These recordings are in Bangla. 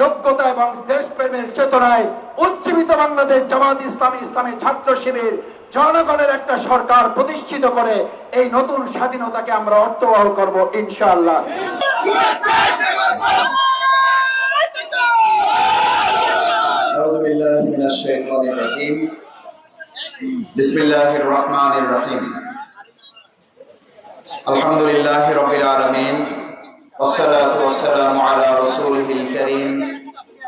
যোগ্যতা এবং দেশপ্রেমের চেতনায় উজ্জীবিত বাংলাদেশ জামাত ইসলামী ইসলামী ছাত্র শিবির জনগণের একটা সরকার প্রতিষ্ঠিত করে এই নতুন স্বাধীনতাকে আমরা অর্থবহ করব ইনশাআল্লাহ। আলহামদুলিল্লাহ রবিল আলমিন। والصلاة والسلام على رسوله الكريم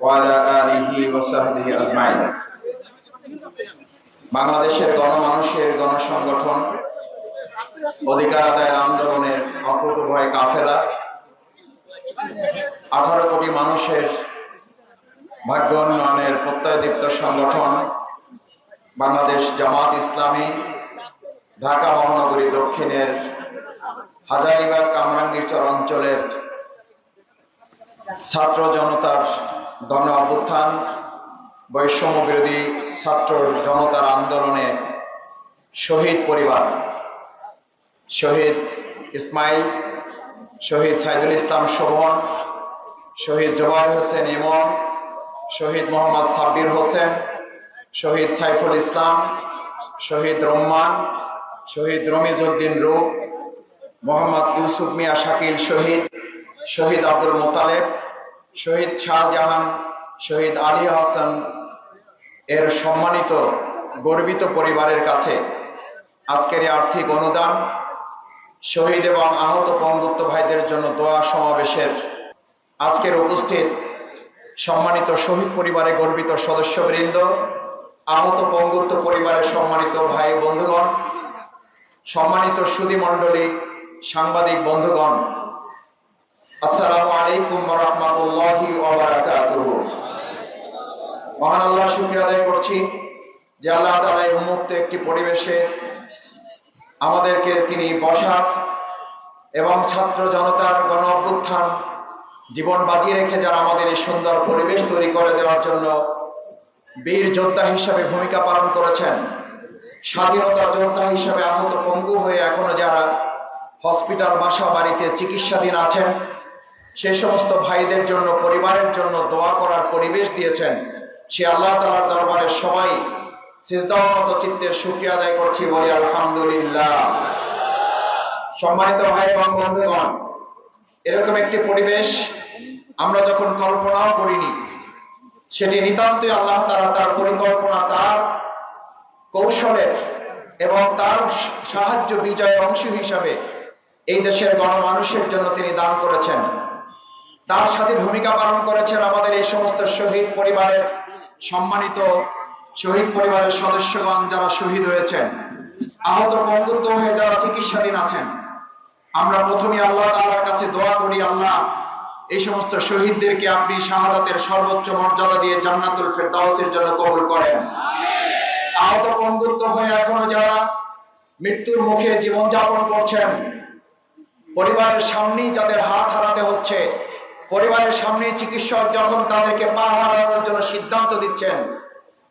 وعلى آله وصحبه أجمعين বাংলাদেশের গণমানুষের গণসংগঠন অধিকার আদায়ের আন্দোলনের অকুতভয় কাফেলা আঠারো কোটি মানুষের ভাগ্য উন্নয়নের প্রত্যয়দীপ্ত সংগঠন বাংলাদেশ জামাত ইসলামী ঢাকা মহানগরী দক্ষিণের হাজারিবাগ কামরাঙ্গীরচর অঞ্চলের ছাত্র জনতার গণ অভ্যুত্থান, বৈষম্য বিরোধী ছাত্র জনতার আন্দোলনে শহীদ পরিবার, শহীদ ইসমাইল, শহীদ সাইদুল ইসলাম শোভন শহীদ জবাই হোসেন ইমন, শহীদ মোহাম্মদ সাব্বির হোসেন, শহীদ সাইফুল ইসলাম, শহীদ রহমান শহীদ রমিজ উদ্দিন রূপ মোহাম্মদ ইউসুফ মিয়া শাকিল, শহীদ শহীদ আব্দুল মোতালেব, শহীদ শাহজাহান, শহীদ আলী হাসান এর সম্মানিত, গর্বিত পরিবারের কাছে আজকের আর্থিক অনুদান, শহীদ এবং আহত পঙ্গুত্ব ভাইদের জন্য দোয়া সমাবেশের আজকের উপস্থিত সম্মানিত শহীদ পরিবারে গর্বিত সদস্যবৃন্দ, আহত পঙ্গুত্ব পরিবারের সম্মানিত ভাই বন্ধুগণ, সম্মানিত সুদী মণ্ডলী সাংবাদিক বন্ধুগণ, আসসালামু আলাইকুম রহমতুল্লাহি মহান আল্লাহ শুক্রিয়া আদায় করছি যে আল্লাহ তালা এই উন্মুক্ত একটি পরিবেশে আমাদেরকে তিনি বসার এবং ছাত্র জনতার গণ অভ্যুত্থান জীবন বাজিয়ে রেখে যারা আমাদের এই সুন্দর পরিবেশ তৈরি করে দেওয়ার জন্য বীর যোদ্ধা হিসাবে ভূমিকা পালন করেছেন, স্বাধীনতা যোদ্ধা হিসাবে আহত পঙ্গু হয়ে এখনও যারা হসপিটাল বাসা বাড়িতে চিকিৎসাধীন আছেন। সে সমস্ত ভাইদের জন্য, পরিবারের জন্য দোয়া করার পরিবেশ দিয়েছেন। সে আল্লাহ তালার দরবারে সবাই সিজদামত চিত্তের সুক্রিয়া আদায় করছি বলি আলহামদুলিল্লাহ। সম্মানিত ভাই এবং বন্ধুগণ, এরকম একটি পরিবেশ আমরা যখন কল্পনাও করিনি, সেটি নিতান্তই আল্লাহ তারা তার পরিকল্পনা, তার কৌশলের এবং তার সাহায্য বিজয়ের অংশ হিসাবে এই দেশের গণমানুষের জন্য তিনি দান করেছেন। তার সাথে ভূমিকা পালন করেছেন আমাদের এই সমস্ত শহীদ পরিবারের সম্মানিত শহীদ পরিবারের সদস্যগণ যারা শহীদ হয়েছেন। আহত পঙ্গুত্ব হয়ে যারা চিকিৎসাধীন আছেন। আমরা প্রথমে আল্লাহ তাআলার কাছে দোয়া করি, আল্লাহ, এই সমস্ত শহীদদেরকে আপনি শাহাদাতের সর্বোচ্চ মর্যাদা দিয়ে জান্নাতুল ফেরদাউসের জন্য কবুল করেন। আহত পঙ্গুত্ব হয়ে এখনও যারা মৃত্যুর মুখে জীবন যাপন করছেন পরিবারের সামনেই যাদের হাত হারাতে হচ্ছে, পরিবারের সামনে চিকিৎসক যখন তাদেরকে পা হারানোর জন্য সিদ্ধান্ত দিচ্ছেন,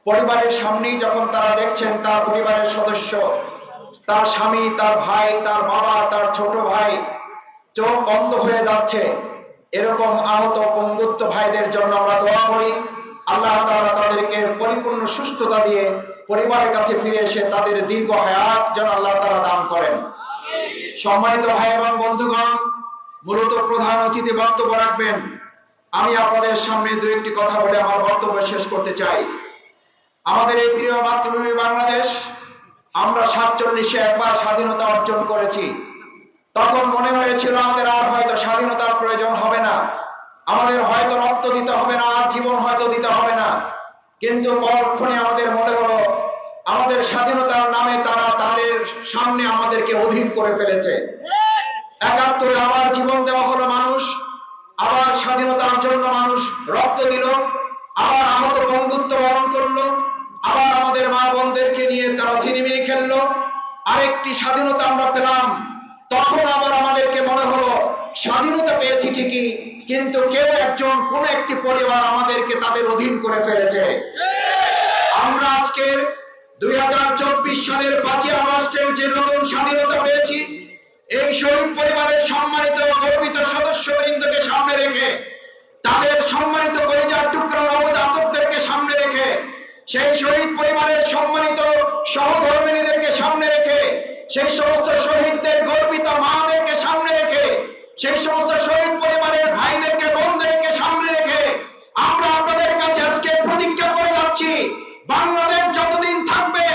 পরিবারের সামনেই যখন তারা দেখছেন তার পরিবারের সদস্য, তার স্বামী, তার ভাই, তার বাবা, তার ছোট ভাই চোখ বন্ধ হয়ে যাচ্ছে, এরকম আহত পঙ্গুত্ব ভাইদের জন্য আমরা দোয়া করি। আল্লাহ তাআলা তাদেরকে পরিপূর্ণ সুস্থতা দিয়ে পরিবারের কাছে ফিরে এসে তাদের দীর্ঘ হায়াত যেন আল্লাহ তাআলা দান করেন। সম্মানিত ভাই এবং বন্ধুগণ, মূলত প্রধান অতিথি বক্তব্য রাখবেন। আমি আপনাদের সামনে দু একটি কথা বলে আমার বক্তব্য শেষ করতে চাই। আমাদের এই প্রিয় মাতৃভূমি বাংলাদেশ, আমরা সাতচল্লিশে একবার স্বাধীনতা অর্জন করেছি। তখন মনে হয়েছিল আমাদের আর হয়তো স্বাধীনতার প্রয়োজন হবে না। আমাদের হয়তো রক্ত দিতে হবে না, আর জীবন হয়তো দিতে হবে না। কিন্তু পরক্ষণে আমাদের মনে হলো, আমাদের স্বাধীনতার নামে সামনে আমাদেরকে অধীন করে ফেলেছে। একাত্তরে আবার জীবন দেওয়া হলো মানুষ, আবার স্বাধীনতার জন্য মানুষ রক্ত দিল, আবার আহত বন্ধুত্ব বরণ করল, আবার আমাদের মা বোনদেরকে নিয়ে তারা ছিনিমিনি খেললো। আরেকটি স্বাধীনতা আমরা পেলাম। তখন আবার আমাদেরকে মনে হলো, স্বাধীনতা পেয়েছি ঠিকই, কিন্তু কেউ একজন কোন একটি পরিবার আমাদেরকে তাদের অধীন করে ফেলেছে। আমরা আজকের দুই হাজার চব্বিশ সালের পাঁচই আগস্টের যে নতুন স্বাধীনতা পেয়েছি, এই শহীদ পরিবারের সম্মানিত গর্বিত সদস্যবৃন্দকে সামনে রেখে, তাদের সম্মানিত কলিজার টুকরা নবজাতকদেরকে সামনে রেখে, সেই শহীদ পরিবারের সম্মানিত সহধর্মিনীদেরকে সামনে রেখে, সেই সমস্ত শহীদদের গর্বিত মাদেরকে সামনে রেখে, সেই সমস্ত শহীদ পরিবারের ভাইদেরকে বোনদেরকে সামনে রেখে আমরা আপনাদের কাছে আজকে প্রতিজ্ঞা করে যাচ্ছি বাংলাদেশ যতদিন থাকবে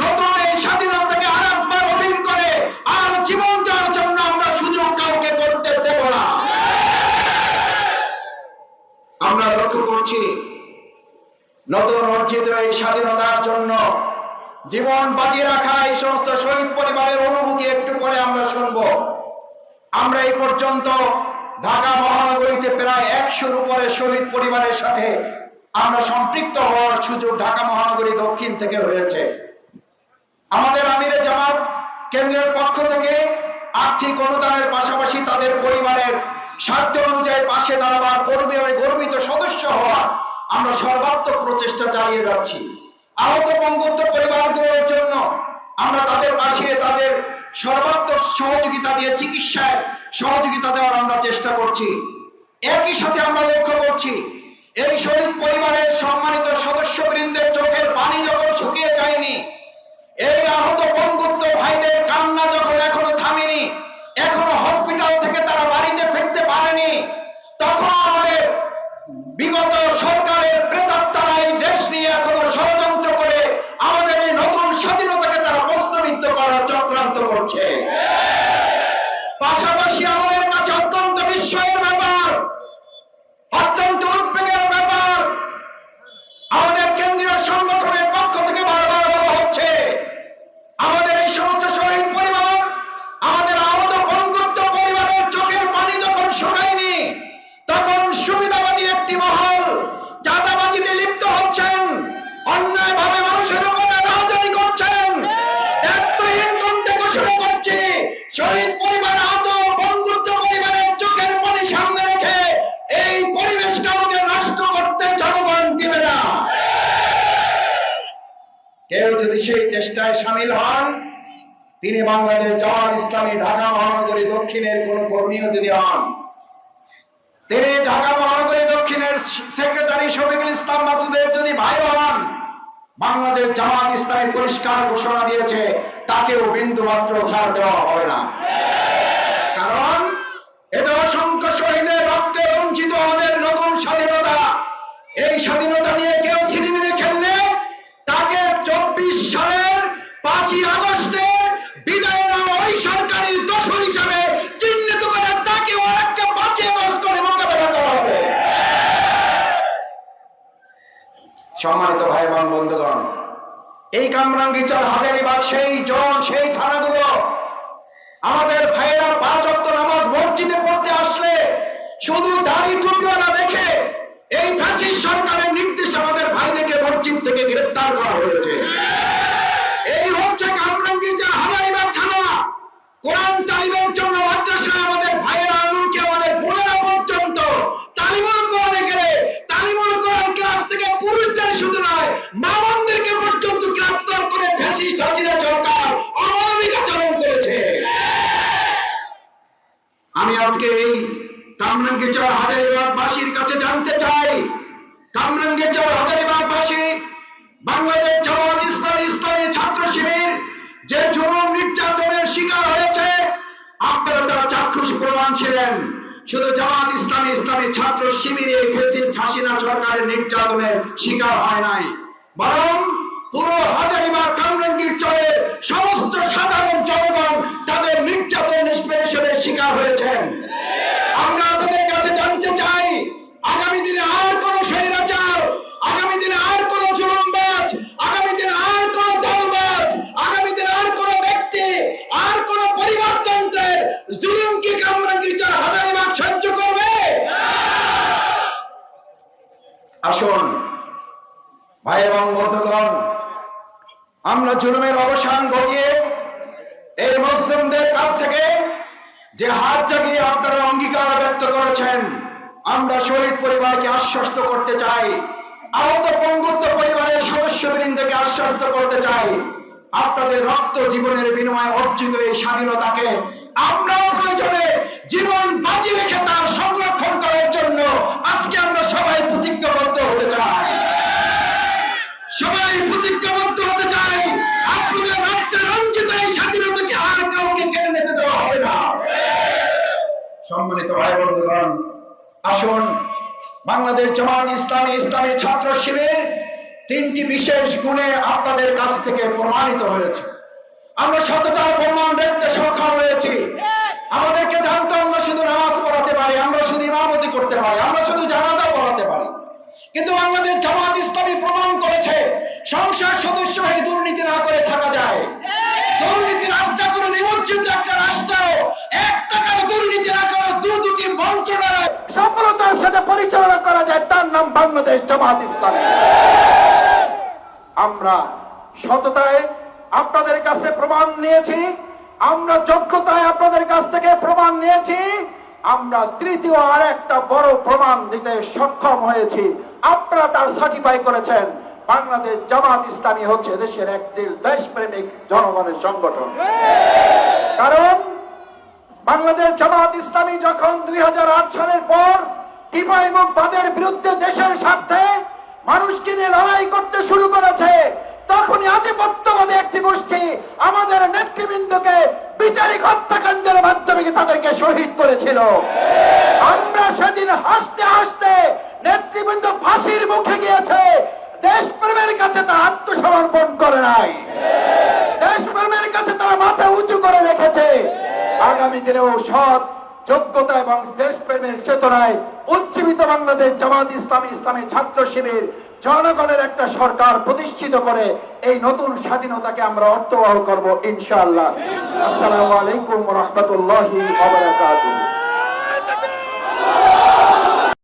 নতুন এই স্বাধীনতাকে আর একবার অধীন করে আর জীবন দেওয়ার জন্য আমরা সুযোগ কাউকে করতে দেব না আমরা লক্ষ্য করছি নতুন অর্জিত এই স্বাধীনতার জন্য। জীবন বাজি রাখা এই সমস্ত শহীদ পরিবারের অনুভূতি একটু পরে আমরা শুনব। আমরা এই পর্যন্ত ঢাকা মহানগরীতে প্রায় একশোর উপরে শহীদ পরিবারের সাথে আমরা সম্পৃক্ত হওয়ার সুযোগ ঢাকা মহানগরী দক্ষিণ থেকে হয়েছে আমাদের আমিরে জামাত কেন্দ্রের পক্ষ থেকে আর্থিক অনুদানের পাশাপাশি তাদের পরিবারের স্বার্থ অনুযায়ী পাশে দাঁড়াবার গর্বিত সদস্য হওয়া আমরা সর্বাত্মক প্রচেষ্টা চালিয়ে যাচ্ছি। আহত পঙ্গুত্ব পরিবারগুলোর জন্য আমরা তাদের পাশে, তাদের সর্বাত্মক সহযোগিতা দিয়ে, চিকিৎসায় সহযোগিতা দেওয়ার আমরা চেষ্টা করছি। একই সাথে আমরা লক্ষ্য করছি, এই শহীদ পরিবারের সম্মানিত সদস্যবৃন্দের চোখের পানি যখন শুকিয়ে যায়নি, এই আহত বন্ধুত্ব ভাইদের কান্না যখন এখনও থামেনি, এখনও হসপিটাল থেকে তারা বাড়িতে ফিরতে কেউ যদি সেই চেষ্টায় সামিল হন তিনি বাংলাদেশ জামাত ইসলামী ঢাকা মহানগরী দক্ষিণের কোন কর্মীও যদি হন, তিনি ঢাকা মহানগরী দক্ষিণের সেক্রেটারি শফিকুল ইসলাম মাসুদের যদি ভাই হন, বাংলাদেশ জামাত ইসলামী পরিষ্কার ঘোষণা দিয়েছে, তাকেও বিন্দু মাত্র ছাড় দেওয়া হবে না। সম্মানিত ভাই বোন বন্ধুগণ, এই কামরাঙ্গিচার হাজারিবাগ সেই জন সেই থানাগুলো। আমাদের ভাইয়েরা পাঁচ অক্ট নামাজ মসজিদে পড়তে আসলে শুধু দাড়ি না দেখে এই ফাঁসির সরকারের কামরাঙ্গীরচর হাজারিবাগবাসীর কাছে জানতে চাই কামরাঙ্গীরচর হাজারিবাগবাসী, বাংলাদেশ জামাত ইসলামী ছাত্র শিবির যে জুলুম নির্যাতনের শিকার হয়েছে, আপনারা তারা চাক্ষুষ প্রমাণ ছিলেন, শুধু জামাত ইসলামী ইসলামী ছাত্র শিবিরে ফেসিস্ট হাসিনা সরকারের নির্যাতনের শিকার হয় নাই, বরং পুরো হাজারিবাগ যে হাত জাগিয়ে আপনারা অঙ্গীকার ব্যক্ত করেছেন, আমরা শহীদ পরিবারকে আশ্বস্ত করতে চাই, আহত পঙ্গুত্ব পরিবারের সদস্যবৃন্দকে আশ্বস্ত করতে চাই, আপনাদের রক্ত জীবনের বিনিময়ে অর্জিত এই স্বাধীনতাকে আমরাও প্রয়োজনে জীবন বাজি রেখে তার সংরক্ষণ করার জন্য আজকে আমরা সবাই প্রতিজ্ঞাবদ্ধ হতে চাই। সবাই প্রতিজ্ঞাবদ্ধ ভাই বন্ধুগণ আসুন বাংলাদেশ জামাত ইসলামী ইসলামী ছাত্র শিবির তিনটি বিশেষ গুণে আপনাদের কাছ থেকে প্রমাণিত হয়েছে। আমরা সততার প্রমাণ দেখতে সক্ষম হয়েছি। আমাদেরকে জানতে আমরা শুধু নামাজ পড়াতে পারি, আমরা শুধু ইমামতি করতে পারি, আমরা শুধু জানাজা পড়াতে পারি। কিন্তু বাংলাদেশ পরিচালনা করা যায়, তার নাম বাংলাদেশ জামাত ইসলামী। আমরা সততায় আপনাদের কাছে প্রমাণ নিয়েছি, আমরা যোগ্যতায় আপনাদের কাছ থেকে প্রমাণ নিয়েছি, আমরা তৃতীয় আর একটা বড় প্রমাণ দিতে সক্ষম হয়েছি। আপনারা তার সার্টিফাই করেছেন, বাংলাদেশ জামাত ইসলামী হচ্ছে দেশের একটি দেশপ্রেমিক জনগণের সংগঠন। কারণ বাংলাদেশ জামাত ইসলামী যখন দুই হাজার আট সালের পর টিপাই বাদের বিরুদ্ধে দেশের স্বার্থে মানুষকে নিয়ে লড়াই করতে শুরু করেছে। তখনই আধিপত্যবাদী একটি গোষ্ঠী আমাদের নেতৃবৃন্দকে বিচারিক হত্যাকাণ্ডের মাধ্যমে তাদেরকে শহীদ করেছিল? আমরা সেদিন হাসতে হাসতে নেতৃবৃন্দ ফাঁসির মুখে গিয়েছে। দেশপ্রেমের কাছে তা আত্মসমর্পণ করে নাই। দেশপ্রেমের কাছে তারা মাথা উঁচু করে রেখেছে। আগামী দিনেও সৎ যোগ্যতা এবং দেশপ্রেমের চেতনায় উজ্জীবিত বাংলাদেশ জামাত ইসলামী ইসলামী ছাত্র শিবির জনগণের একটা সরকার প্রতিষ্ঠিত করে এই নতুন স্বাধীনতাকে আমরা অর্থবহ করব, ইনশাআল্লাহ। আসসালামু আলাইকুম রহমতুল্লাহি